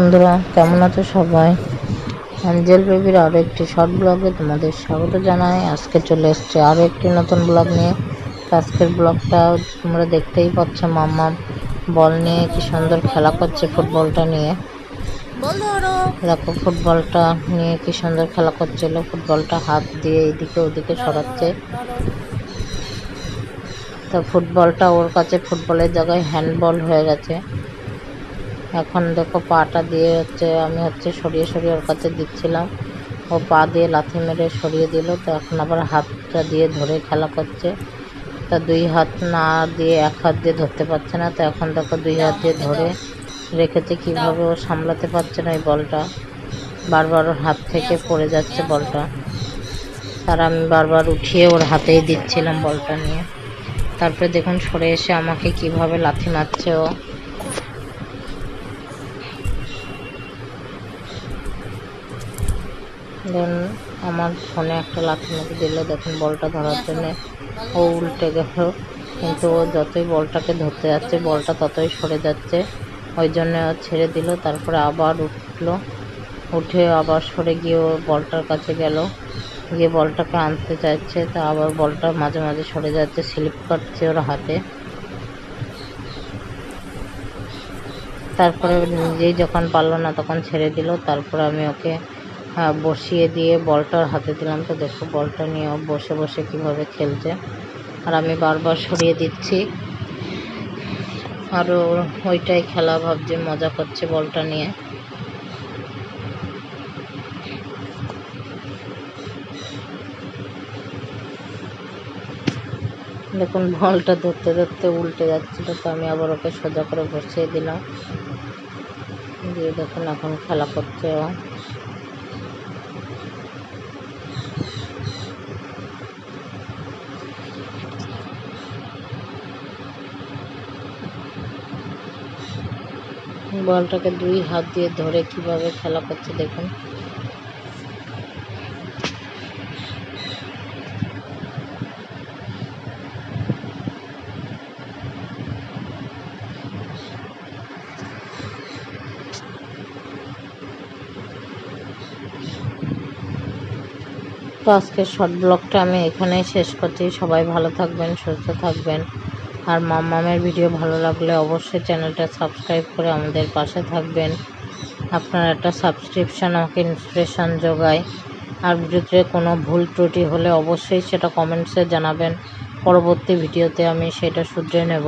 বন্ধুরা কেমন আছো সবাই? অ্যাঞ্জেল বেবির আরও একটি শর্ট ব্লগে তোমাদের স্বাগত জানাই। আজকে চলে এসছে আরও একটি নতুন ব্লগ নিয়ে। আজকের ব্লগটা তোমরা দেখতেই পাচ্ছ মাম্মা বল নিয়ে কি সুন্দর খেলা করছে ফুটবলটা নিয়ে। দেখো ফুটবলটা নিয়ে কি সুন্দর খেলা করছিল। ফুটবলটা হাত দিয়ে এদিকে ওদিকে সরাচ্ছে। তো ফুটবলটা ওর কাছে ফুটবলের জায়গায় হ্যান্ডবল হয়ে গেছে। এখন দেখো পাটা দিয়ে হচ্ছে আমি হচ্ছে সরিয়ে সরিয়ে ওর কাছে দিচ্ছিলাম। ও পা দিয়ে লাথি মেরে সরিয়ে দিল, তো এখন আবার হাতটা দিয়ে ধরে খেলা করছে। তা দুই হাত না দিয়ে এক হাত দিয়ে ধরতে পারছে না, তো এখন দেখো দুই হাত দিয়ে ধরে রেখেছে। কীভাবে ও সামলাতে পারছে না এই বলটা? বারবার ওর হাত থেকে পড়ে যাচ্ছে বলটা। তার আমি বারবার উঠিয়ে ওর হাতেই দিচ্ছিলাম বলটা নিয়ে। তারপরে দেখুন সরে এসে আমাকে কীভাবে লাথি মারছে ও। দেন আমার ফোনে একটা লাথি মেরে দিল, দেখুন বলটা ধরার জন্য ও উল্টে গেল। কিন্তু ও যতই বলটাকে ধরতে যাচ্ছে, বলটা ততই সরে যাচ্ছে। ওই জন্য ছেড়ে দিল, তারপরে আবার উঠল। উঠে আবার সরে গিয়ে ও বলটার কাছে গেল। গিয়ে বলটাকে আনতে চাইছে, তা আবার বলটা মাঝে মাঝে সরে যাচ্ছে, স্লিপ কাটছে ওর হাতে। তারপরে নিজেই যখন পারল না তখন ছেড়ে দিল, তারপরে আমি ওকে আহ, বসিয়ে দিয়ে বলটার হাতে দিলাম তো দেখো বলটা নিয়ে ও বসে বসে কীভাবে খেলছে। আর আমি বারবার সরিয়ে দিচ্ছি। আরও ওইটাই খেলা ভাবছে মজা করছে বলটা নিয়ে। দেখুন বলটা ধরতে ধরতে উল্টে যাচ্ছিল তো আমি আবার ওকে সোজা করে বসিয়ে দিলাম। দিয়ে দেখুন এখন খেলা করছে ও। বলটাকে দুই হাত দিয়ে ধরে কীভাবে খেলা করছে দেখুন। তো আজকের শর্ট ব্লগটা আমি এখানেই শেষ করছি। সবাই ভালো থাকবেন, সুস্থ থাকবেন। আর মামমামের ভিডিও ভালো লাগলে অবশ্যই চ্যানেলটা সাবস্ক্রাইব করে আমাদের পাশে থাকবেন। আপনার একটা সাবস্ক্রিপশান আমাকে ইন্সপিরেশান যোগায়। আর ভিডিওতে কোনো ভুল ত্রুটি হলে অবশ্যই সেটা কমেন্টসে জানাবেন। পরবর্তী ভিডিওতে আমি সেটা শুধরে নেব।